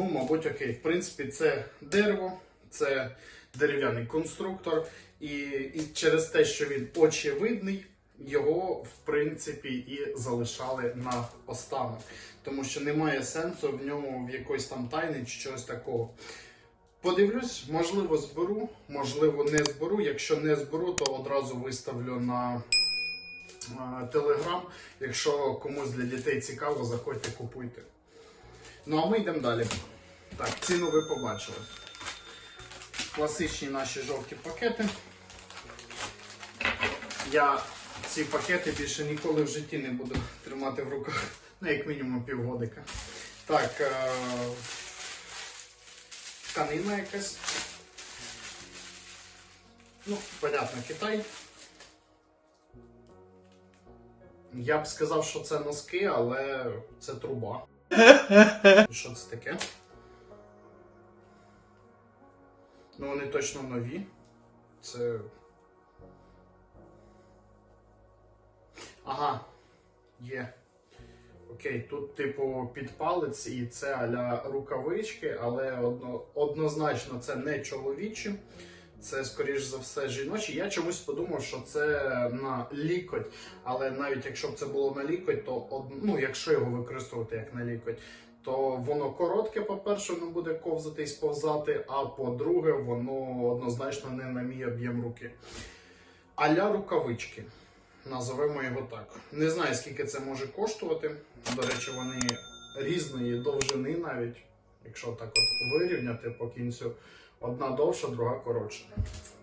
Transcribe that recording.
ну, мабуть, окей. В принципі, це дерево, це дерев'яний конструктор, і, і через те, що він очевидний, його в принципі і залишали на останок. Тому що немає сенсу в ньому в якоїсь там тайни чи чогось такого. Подивлюсь, можливо, зберу, можливо, не зберу. Якщо не зберу, то одразу виставлю на Телеграм. Якщо комусь для дітей цікаво, заходьте, купуйте. Ну а ми йдемо далі. Так, ціну ви побачили. Класичні наші жовті пакети. Я ці пакети більше ніколи в житті не буду тримати в руках, ну, як мінімум півгодика. Так, е- тканина якась. Ну, понятно, Китай. Я б сказав, що це носки, але це труба. Що це таке? Ну, вони точно нові. Це. Ага, є. Окей, тут, типу, під палець і це аля рукавички, але одно, однозначно це не чоловічі. Це, скоріш за все, жіночі. Я чомусь подумав, що це на лікоть. Але навіть якщо б це було на лікоть, то од... ну, якщо його використовувати як на лікоть, то воно коротке, по-перше, не буде ковзати і сповзати, а по-друге, воно однозначно не на мій об'єм руки. Аля рукавички. Назовемо його так. Не знаю, скільки це може коштувати. До речі, вони різної довжини навіть, якщо так от вирівняти по кінцю, одна довша, друга коротша.